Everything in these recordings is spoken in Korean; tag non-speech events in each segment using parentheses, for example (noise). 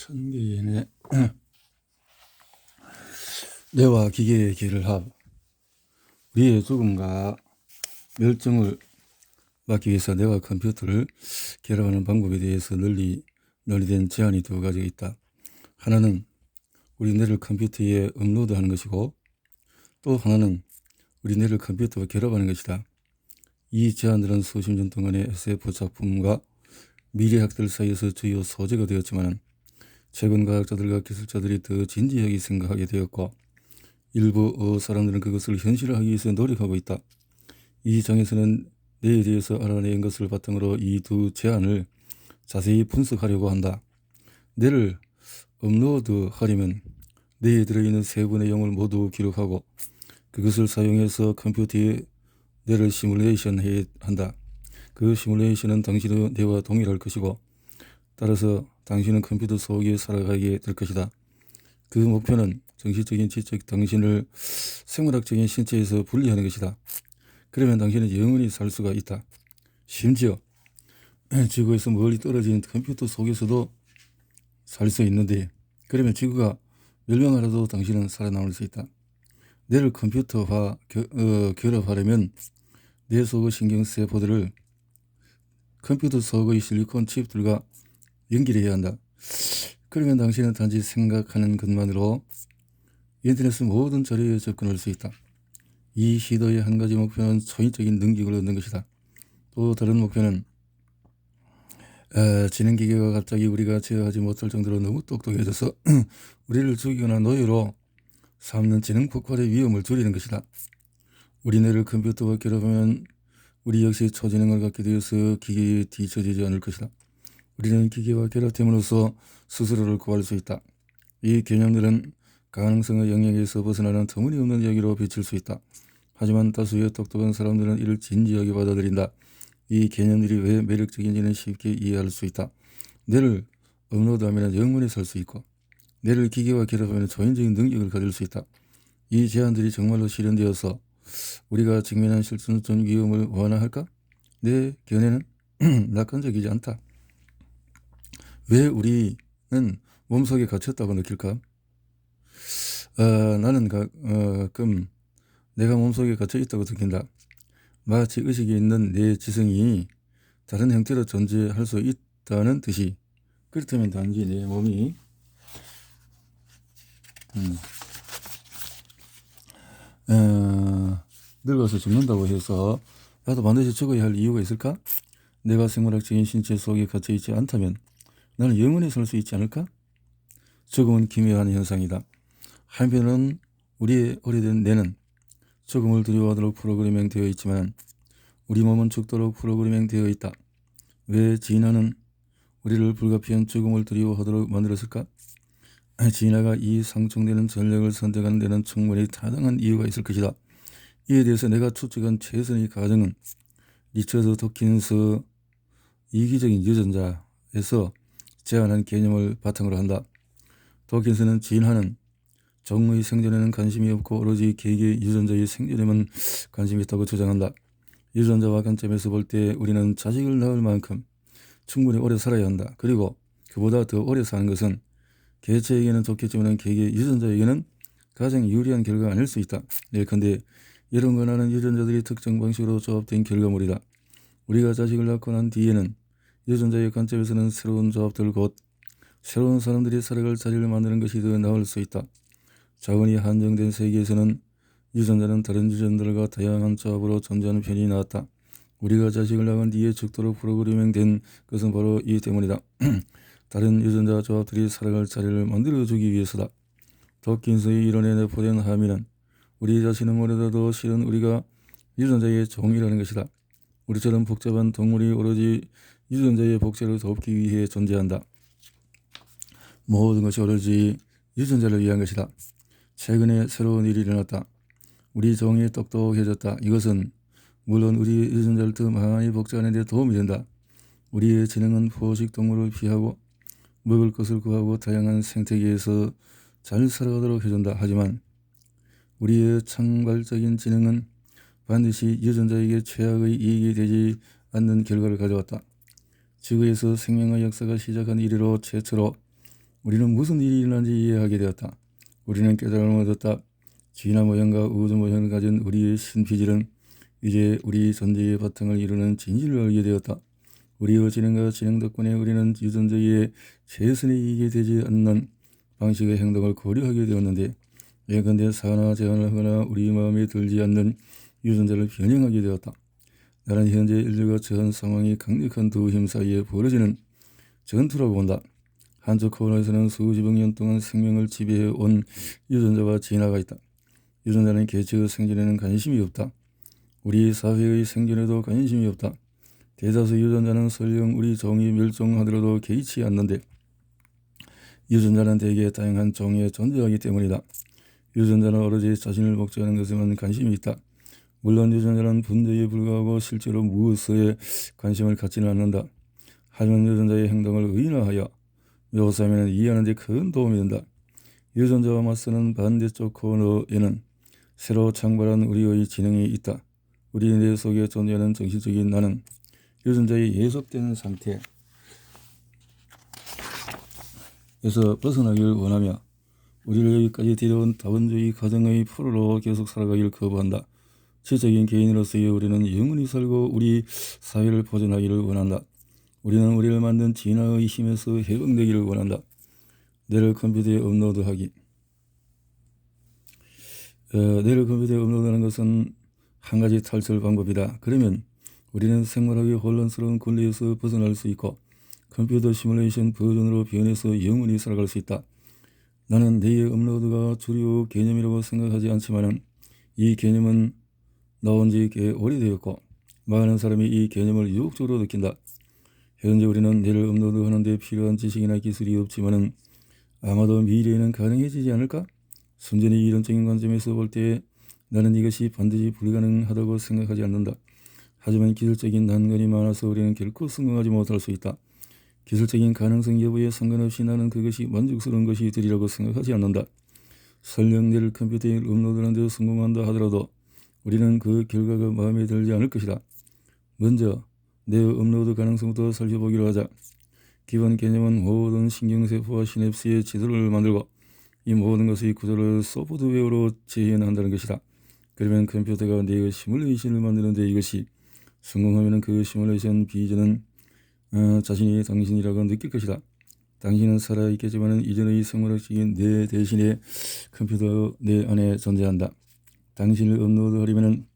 천개인의 (clears throat) 뇌와 기계의 길을 합 우리의 죽음과 멸종을 막기 위해서 뇌와 컴퓨터를 결합하는 방법에 대해서 널리 널리된 제안이 두 가지가 있다. 하나는 우리 뇌를 컴퓨터에 업로드하는 것이고 또 하나는 우리 뇌를 컴퓨터와 결합하는 것이다. 이 제안들은 수십 년 동안의 SF 작품과 미래학들 사이에서 주요 소재가 되었지만 최근 과학자들과 기술자들이 더 진지하게 생각하게 되었고 일부 어, 사람들은 그것을 현실화하기 위해서 노력하고 있다. 이 장에서는 뇌에 대해서 알아낸 것을 바탕으로 이 두 제안을 자세히 분석하려고 한다. 뇌를 업로드하려면 뇌에 들어있는 세분의 영을 모두 기록하고 그것을 사용해서 컴퓨터에 뇌를 시뮬레이션 해야 한다. 그 시뮬레이션은 당신의 뇌와 동일할 것이고 따라서 당신은 컴퓨터 속에 살아가게 될 것이다. 그 목표는 정신적인 지적 당신을 생물학적인 신체에서 분리하는 것이다. 그러면 당신은 영원히 살 수가 있다. 심지어 (clears throat) 지구에서 멀리 떨어진 컴퓨터 속에서도 살 수 있는데 그러면 지구가 멸망하라도 당신은 살아남을 수 있다. 뇌를 컴퓨터화 겨, 어, 결합하려면 뇌 속의 신경세포들을 컴퓨터 속의 실리콘 칩들과 연결해야 한다. 그러면 당신은 단지 생각하는 것만으로 인터넷의 모든 자료에 접근할 수 있다. 이 시도의 한 가지 목표는 초인적인 능력을 얻는 것이다. 또 다른 목표는 에, 지능기계가 갑자기 우리가 제어하지 못할 정도로 너무 똑똑해져서 (clears throat) 우리를 죽이거나 노예로 삼는 지능 폭발의 위험을 줄이는 것이다. 우리 뇌를 컴퓨터와 결합하면 우리 역시 초지능을 갖게 되어서 기계에 뒤처지지 않을 것이다. 우리는 기계와 결합됨으로써 스스로를 구할 수 있다. 이 개념들은 가능성의 영역에서 벗어나는 터무니없는 이야기로 비칠 수 있다. 하지만 다수의 똑똑한 사람들은 이를 진지하게 받아들인다. 이 개념들이 왜 매력적인지는 쉽게 이해할 수 있다. 뇌를 업로드하면 영원히 살 수 있고 뇌를 기계와 결합하면 초인적인 능력을 가질 수 있다. 이 제안들이 정말로 실현되어서 우리가 직면한 실존적 위험을 완화할까? 내 견해는 (clears throat) 낙관적이지 않다. 왜 우리는 몸속에 갇혔다고 느낄까? 어, 나는 가, 어, 가끔 내가 몸속에 갇혀 있다고 느낀다. 마치 의식이 있는 내 지성이 다른 형태로 존재할 수 있다는 뜻이 그렇다면 단지 내 몸이 음, 어, 늙어서 죽는다고 해서 나도 반드시 죽어야 할 이유가 있을까? 내가 생물학적인 신체 속에 갇혀 있지 않다면 나는 영원히 살 수 있지 않을까? 죽음은 기묘한 현상이다. 한편은 우리의 오래된 뇌는 죽음을 두려워하도록 프로그래밍 되어 있지만 우리 몸은 죽도록 프로그래밍 되어 있다. 왜 진화는 우리를 불가피한 죽음을 두려워하도록 만들었을까? 진화가 이 상충되는 전략을 선택하는 데는 충분히 타당한 이유가 있을 것이다. 이에 대해서 내가 추측한 최선의 가정은 리처드 도킨스 이기적인 유전자에서 제안한 개념을 바탕으로 한다. 도킨스는 진화는 정의 생존에는 관심이 없고 오로지 개개의 유전자의 생존에만 관심이 있다고 주장한다. 유전자와 관점에서 볼 때 우리는 자식을 낳을 만큼 충분히 오래 살아야 한다. 그리고 그보다 더 오래 사는 것은 개체에게는 좋겠지만 개개 유전자에게는 가장 유리한 결과가 아닐 수 있다. 예컨대 이런 권한은 유전자들이 특정 방식으로 조합된 결과물이다. 우리가 자식을 낳고 난 뒤에는 유전자의 관점에서는 새로운 조합들 곧 새로운 사람들이 살아갈 자리를 만드는 것이 더 나을 수 있다. 자원이 한정된 세계에서는 유전자는 다른 유전자들과 다양한 조합으로 존재하는 편이 나았다. 우리가 자식을 낳은 뒤에 죽도록 프로그래밍 된 것은 바로 이 때문이다. (clears throat) 다른 유전자 조합들이 살아갈 자리를 만들어주기 위해서다. 도킨스의 이론에 내포된 함의는 우리 자신은 모르더라도 실은 우리가 유전자의 종이라는 것이다. 우리처럼 복잡한 동물이 오로지 유전자의 복제를 돕기 위해 존재한다. 모든 것이 오로지 유전자를 위한 것이다. 최근에 새로운 일이 일어났다. 우리 종이 똑똑해졌다. 이것은 물론 우리 유전자를 더 많이 복제하는 데 도움이 된다. 우리의 지능은 포식 동물을 피하고 먹을 것을 구하고 다양한 생태계에서 잘 살아가도록 해준다. 하지만 우리의 창발적인 지능은 반드시 유전자에게 최악의 이익이 되지 않는 결과를 가져왔다. 지구에서 생명의 역사가 시작한 이래로 최초로 우리는 무슨 일이 일어난지 이해하게 되었다. 우리는 깨달음을 얻었다. 진화 모형과 우주 모형을 가진 우리의 신피질은 이제 우리 전제의 바탕을 이루는 진실을 알게 되었다. 우리의 진행과 진행 덕분에 우리는 유전자의 재선에 이기게 되지 않는 방식의 행동을 고려하게 되었는데 예컨대 사나 제한을 하거나 우리 마음에 들지 않는 유전자를 변형하게 되었다. 나는 현재 인류가 처한 상황이 강력한 두 힘 사이에 벌어지는 전투라고 본다. 한쪽 코너에서는 수십억 년 동안 생명을 지배해 온 유전자와 진화가 있다. 유전자는 개체의 생존에는 관심이 없다. 우리 사회의 생존에도 관심이 없다. 대다수 유전자는 설령 우리 종이 멸종하더라도 개의치 않는데 유전자는 대개 다양한 종에 존재하기 때문이다. 유전자는 오로지 자신을 목적하는 것에만 관심이 있다. 물론 유전자는 분대에 불과하고 실제로 무엇에 관심을 갖지는 않는다. 하지만 유전자의 행동을 의인화하여 묘사하면 이해하는 데 큰 도움이 된다. 유전자와 맞서는 반대쪽 코너에는 새로 창발한 우리의 지능이 있다. 우리 뇌 속에 존재하는 정신적인 나는 유전자의 예속되는 상태에서 벗어나기를 원하며 우리를 여기까지 데려온 다원주의 가정의 포로로 계속 살아가기를 거부한다. 지적인 개인으로서의 우리는 영원히 살고 우리 사회를 보존하기를 원한다. 우리는 우리를 만든 진화의 힘에서 해방되기를 원한다. 뇌를 컴퓨터에 업로드하기. 어, 뇌를 컴퓨터에 업로드하는 것은 한 가지 탈출 방법이다. 그러면 우리는 생활하기 혼란스러운 권리에서 벗어날 수 있고 컴퓨터 시뮬레이션 버전으로 변해서 영원히 살아갈 수 있다. 나는 뇌의 업로드가 주요 개념이라고 생각하지 않지만 이 개념은 나온 지 꽤 오래되었고 많은 사람이 이 개념을 유혹적으로 느낀다. 현재 우리는 뇌를 업로드하는 데 필요한 지식이나 기술이 없지만 아마도 미래에는 가능해지지 않을까? 순전히 이론적인 관점에서 볼 때 나는 이것이 반드시 불가능하다고 생각하지 않는다. 하지만 기술적인 난관이 많아서 우리는 결코 성공하지 못할 수 있다. 기술적인 가능성 여부에 상관없이 나는 그것이 만족스러운 것이 되리라고 생각하지 않는다. 설령 뇌를 컴퓨터에 업로드하는 데 성공한다 하더라도 우리는 그 결과가 마음에 들지 않을 것이다. 먼저 뇌 업로드 가능성부터 살펴보기로 하자. 기본 개념은 모든 신경세포와 시냅스의 지도를 만들고 이 모든 것의 구조를 소프트웨어로 재현한다는 것이다. 그러면 컴퓨터가 뇌의 시뮬레이션을 만드는데 이것이 성공하면 그 시뮬레이션 비전은 어, 자신이 당신이라고 느낄 것이다. 당신은 살아있겠지만 이전의 생물학적인 뇌 대신에 컴퓨터 뇌 안에 존재한다. 당신을 업로드하려면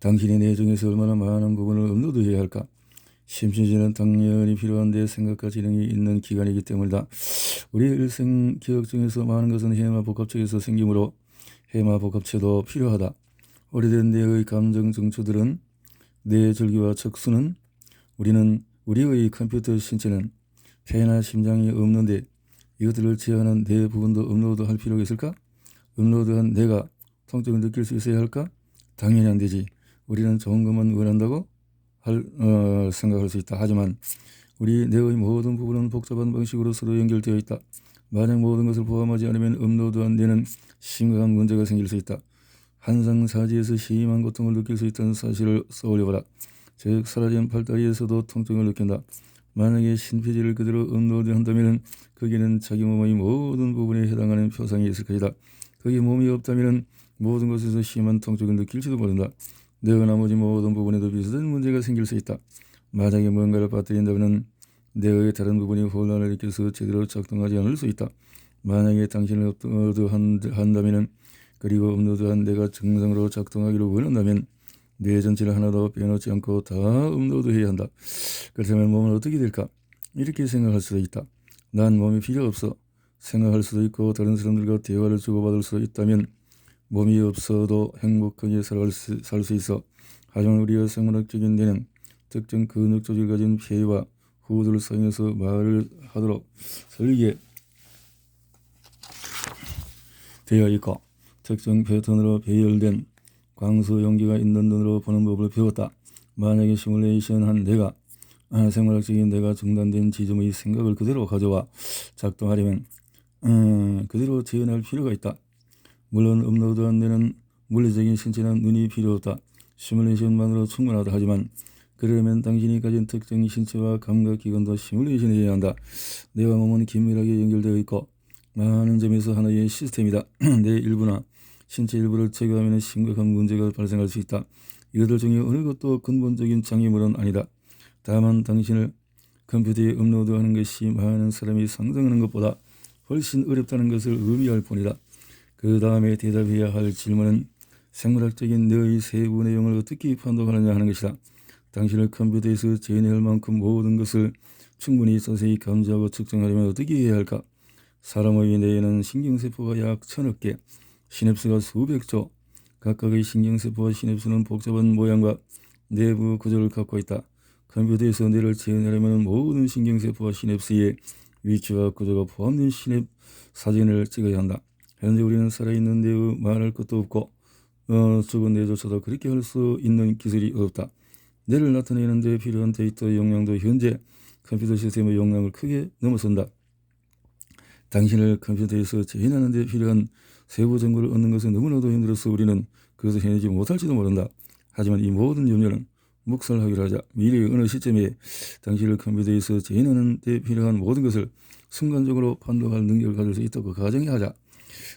당신의 내중에서 얼마나 많은 부분을 업로드해야 할까? 심신지는 당연히 필요한데 생각과 지능이 있는 기관이기 때문이다. 우리 일생 기억 중에서 많은 것은 해마 복합체에서 생기므로 해마 복합체도 필요하다. 오래된 뇌의 감정 정초들은 뇌 절기와 척수는 우리는 우리의 컴퓨터 신체는 폐나 심장이 없는데 이것들을 제어하는 뇌 부분도 업로드할 필요가 있을까? 업로드한 뇌가 통증을 느낄 수 있어야 할까? 당연히 안 되지. 우리는 좋은 것만 원한다고 할, 어, 생각할 수 있다. 하지만 우리 뇌의 모든 부분은 복잡한 방식으로 서로 연결되어 있다. 만약 모든 것을 포함하지 않으면 업로드한 뇌는 심각한 문제가 생길 수 있다. 한상사지에서 심한 고통을 느낄 수 있다는 사실을 써올려봐라. 즉 사라진 팔다리에서도 통증을 느낀다. 만약에 신피지를 그대로 업로드한다면 거기는 자기 몸의 모든 부분에 해당하는 표상이 있을 것이다. 거기 몸이 없다면 모든 것에서 심한 통증을 느낄지도 모른다. 내가 나머지 모든 부분에도 비슷한 문제가 생길 수 있다. 만약에 뭔가를 빠뜨린다면 뇌의 다른 부분이 혼란을 일으켜서 제대로 작동하지 않을 수 있다. 만약에 당신을 업로드한다면 그리고 업로드한 뇌가 정상으로 작동하기를 원한다면 뇌 전체를 하나도 빼놓지 않고 다 업로드해야 한다. 그렇다면 몸은 어떻게 될까? 이렇게 생각할 수도 있다. 난 몸이 필요 없어. 생각할 수도 있고 다른 사람들과 대화를 주고받을 수 있다면 몸이 없어도 행복하게 살수 살 수 있어. 하지만 우리의 생물학적인 뇌는 특정 근육 조직을 가진 폐와 후두를 사용해서 말을 하도록 설계 되어 있고 특정 패턴으로 배열된 광수 용기가 있는 눈으로 보는 법을 배웠다. 만약에 시뮬레이션한 내가 아, 생물학적인 내가 중단된 지점의 생각을 그대로 가져와 작동하려면 음, 그대로 재현할 필요가 있다. 물론 업로드한 데는 물리적인 신체나 눈이 필요 없다. 시뮬레이션만으로 충분하다 하지만 그러려면 당신이 가진 특정 신체와 감각 기관도 시뮬레이션해야 한다. 뇌와 몸은 긴밀하게 연결되어 있고 많은 점에서 하나의 시스템이다. (clears throat) 내 일부나 신체 일부를 제거하면 심각한 문제가 발생할 수 있다. 이것들 중에 어느 것도 근본적인 장애물은 아니다. 다만 당신을 컴퓨터에 업로드하는 것이 많은 사람이 상상하는 것보다 훨씬 어렵다는 것을 의미할 뿐이다. 그 다음에 대답해야 할 질문은 생물학적인 너의 세부 내용을 어떻게 판독하느냐 하는 것이다. 당신을 컴퓨터에서 재현할 만큼 모든 것을 충분히 자세히 감지하고 측정하려면 어떻게 해야 할까? 사람의 뇌에는 신경세포가 약 천억 개, 시냅스가 수백 조, 각각의 신경세포와 시냅스는 복잡한 모양과 내부 구조를 갖고 있다. 컴퓨터에서 뇌를 재현하려면 모든 신경세포와 시냅스의 위치와 구조가 포함된 시냅 사진을 찍어야 한다. 현재 우리는 살아있는 뇌의 말할 것도 없고 어, 죽은 뇌조차도 그렇게 할 수 있는 기술이 없다. 뇌를 나타내는 데 필요한 데이터 용량도 현재 컴퓨터 시스템의 용량을 크게 넘어선다. 당신을 컴퓨터에서 재현하는 데 필요한 세부 정보를 얻는 것은 너무나도 힘들어서 우리는 그것을 해내지 못할지도 모른다. 하지만 이 모든 염려는 묵살하기로 하자. 미래의 어느 시점에 당신을 컴퓨터에서 재현하는 데 필요한 모든 것을 순간적으로 판독할 능력을 가질 수 있다고 가정하자.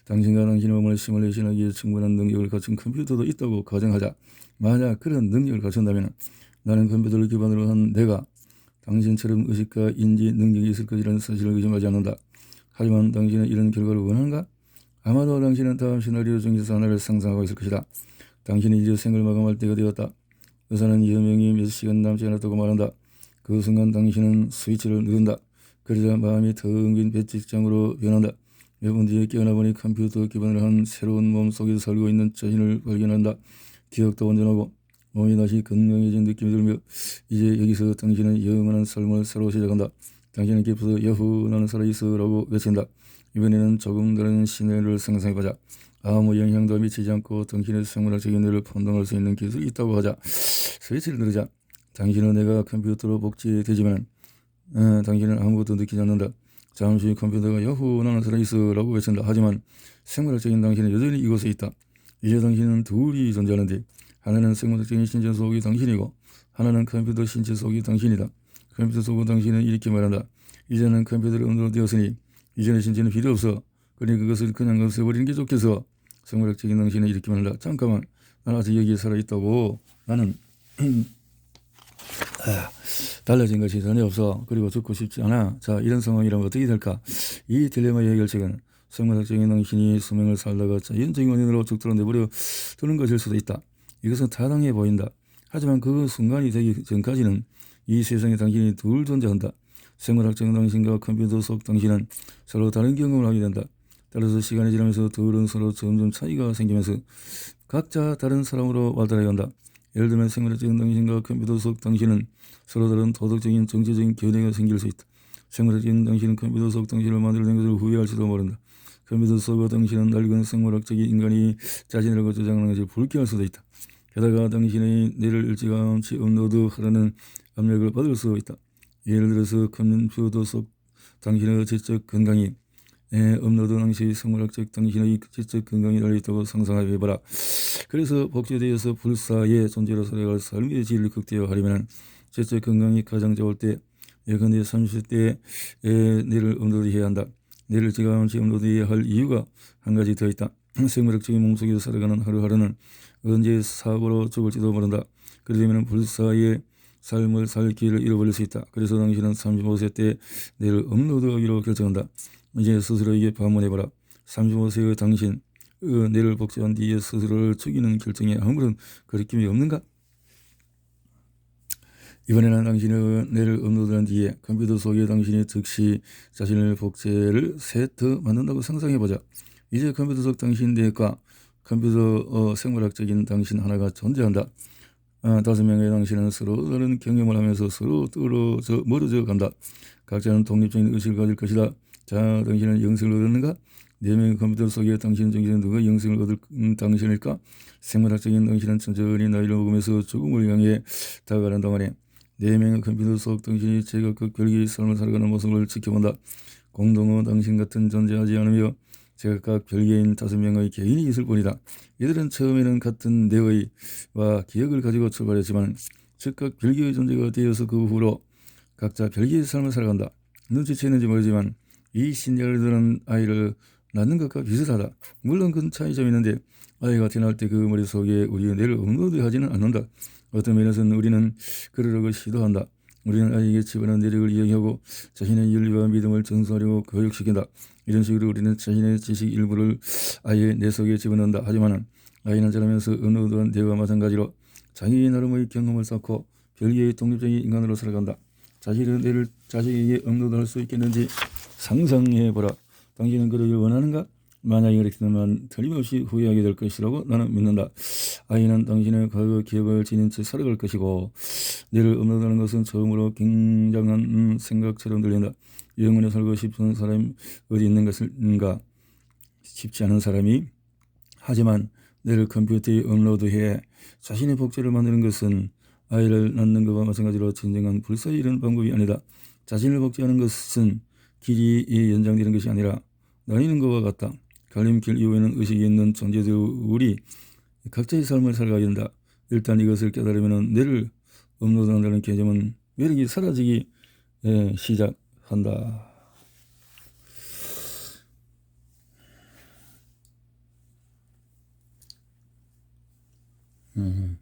당신과 당신의 몸을 시뮬레이션하기에 충분한 능력을 갖춘 컴퓨터도 있다고 가정하자. 만약 그런 능력을 갖춘다면 나는 컴퓨터를 기반으로 한 내가 당신처럼 의식과 인지 능력이 있을 것이라는 사실을 의심하지 않는다. 하지만 당신은 이런 결과를 원하는가? 아마도 당신은 다음 시나리오 중에서 하나를 상상하고 있을 것이다. 당신이 이제 생을 마감할 때가 되었다. 의사는 여명이 몇 시간 남지 않았다고 말한다. 그 순간 당신은 스위치를 누른다. 그러자 마음이 텅빈 배직장으로 변한다. 몇분 뒤에 깨어나 보니 컴퓨터 기반을 한 새로운 몸 속에서 살고 있는 자신을 발견한다. 기억도 온전하고 몸이 다시 건강해진 느낌이 들며 이제 여기서 당신은 영원한 삶을 새로 시작한다. 당신은 깊어서 여후 나는 살아있어 라고 외친다. 이번에는 조금 다른 시내를 상상해보자. 아무 영향도 미치지 않고 당신의 생물학적인 뇌를 판단할 수 있는 기술이 있다고 하자. 스위치를 누르자. 당신은 내가 컴퓨터로 복제되지만 어, 당신은 아무것도 느끼지 않는다. 잠시 컴퓨터가 여후 나는 살아있어 라고 외친다. 하지만 생물학적인 당신은 여전히 이곳에 있다. 이제 당신은 둘이 존재하는데 하나는 생물학적인 신체 속이 당신이고 하나는 컴퓨터 신체 속이 당신이다. 컴퓨터 속의 당신은 이렇게 말한다. 이제는 컴퓨터를 운동되었으니 이전의 신체는 필요 없어. 그러니 그것을 그냥 없애버리는 게 좋겠어. 생물학적인 당신은 이렇게 말한다. 잠깐만. 난 아직 여기에 살아있다고. 나는 아, (clears throat) 달라진 것이 전혀 없어. 그리고 죽고 싶지 않아. 자, 이런 상황이라면 어떻게 될까? 이 딜레마의 해결책은 생물학적인 당신이 수명을 살다가 자연적인 원인으로 죽도록 내버려 두는 것일 수도 있다. 이것은 타당해 보인다. 하지만 그 순간이 되기 전까지는 이 세상에 당신이 둘 존재한다. 생물학적인 당신과 컴퓨터 속 당신은 서로 다른 경험을 하게 된다. 따라서 시간이 지나면서 둘은 서로 점점 차이가 생기면서 각자 다른 사람으로 발달해 간다. 예를 들면 생물학적인 당신과 컴퓨터 속 당신은 서로 다른 도덕적인 정치적인 견해가 생길 수 있다. 생물학적인 당신은 컴퓨터 속 당신을 만들어낸 것을 후회할지도 모른다. 컴퓨터 속의 당신은 낡은 생물학적인 인간이 자신이라고 주장하는 것을 불쾌할 수도 있다. 게다가 당신의 뇌를 일찌감치 업로드하라는 압력을 받을 수 있다. 예를 들어서 컴퓨터 속 당신의 지적 건강이 에, 업로드 당시 생물학적 당신의 지적 건강이 달려있다고 상상해봐라. 그래서 복제되어서 불사의 존재로 살아갈 삶의 질을 극대화 하려면 지적 건강이 가장 좋을 때 예컨대 30대에 뇌를 업로드해야 한다. 뇌를 지감치 업로드해야 할 이유가 한 가지 더 있다. (clears throat) 생물학적인 몸속에서 살아가는 하루하루는 언제 사고로 죽을지도 모른다. 그러려면 불사의 삶을 살 기회를 잃어버릴 수 있다. 그래서 당신은 35세 때 뇌를 업로드하기로 결정한다. 이제 스스로에게 반문해봐라. 35세의 당신, 어, 뇌를 복제한 뒤에 스스로를 죽이는 결정에 아무런 거리낌이 없는가? 이번에는 당신의 뇌를 업로드한 뒤에 컴퓨터 속에 당신이 즉시 자신을 복제를 셋더 만든다고 상상해보자. 이제 컴퓨터 속 당신 뇌과 컴퓨터 어, 생물학적인 당신 하나가 존재한다. 아, 다섯 명의 당신은 서로 다른 경험을 하면서 서로 떨어져 멀어져 간다. 각자는 독립적인 의식을 가질 것이다. 자, 당신은 영생을 얻었는가? 네 명의 컴퓨터 속에 당신 중에서 누가 영생을 얻을 음, 당신일까? 생물학적인 당신은 천천히 나이를 먹으면서 죽음을 향해 다가가는 동안에 네 명의 컴퓨터 속 당신이 제각각 별개의 삶을 살아가는 모습을 지켜본다. 공동의 당신 같은 존재하지 않으며 제각각 별개인 다섯 명의 개인이 있을 뿐이다. 이들은 처음에는 같은 뇌의와 기억을 가지고 출발했지만 즉각 별개의 존재가 되어서 그 후로 각자 별개의 삶을 살아간다. 눈치채는지 모르지만 이 신자를 드는 아이를 낳는 것과 비슷하다. 물론 큰 차이점이 있는데 아이가 태어날 때 그 머릿속에 우리의 뇌를 업로드하지는 않는다. 어떤 면에서는 우리는 그러려고 시도한다. 우리는 아이에게 집어넣은 내력을 이용하고 자신의 윤리와 믿음을 전수하려고 교육시킨다. 이런 식으로 우리는 자신의 지식 일부를 아이의 뇌 속에 집어넣는다. 하지만 아이는 자라면서 업로드한 뇌와 마찬가지로 자기 나름의 경험을 쌓고 별개의 독립적인 인간으로 살아간다. 자신의 뇌를 자식에게 업로드할 수 있겠는지 상상해보라. 당신은 그러길 원하는가? 만약에 그렇게 되면 틀림없이 후회하게 될 것이라고 나는 믿는다. 아이는 당신의 과거 기억을 지닌 채 살아갈 것이고 뇌를 업로드하는 것은 처음으로 굉장한 음, 생각처럼 들린다. 영원히 살고 싶은 사람이 어디 있는 것인가? 쉽지 않은 사람이 하지만 뇌를 컴퓨터에 업로드해 자신의 복제를 만드는 것은 아이를 낳는 것과 마찬가지로 진정한 불사의 이런 방법이 아니다. 자신을 복제하는 것은 길이 연장되는 것이 아니라 나뉘는 것과 같다. 갈림길 이후에는 의식이 있는 존재들이 각자의 삶을 살아가야 된다. 일단 이것을 깨달으면 뇌를 업로드한다는 개념은 매력이 사라지기 예, 시작한다. 음.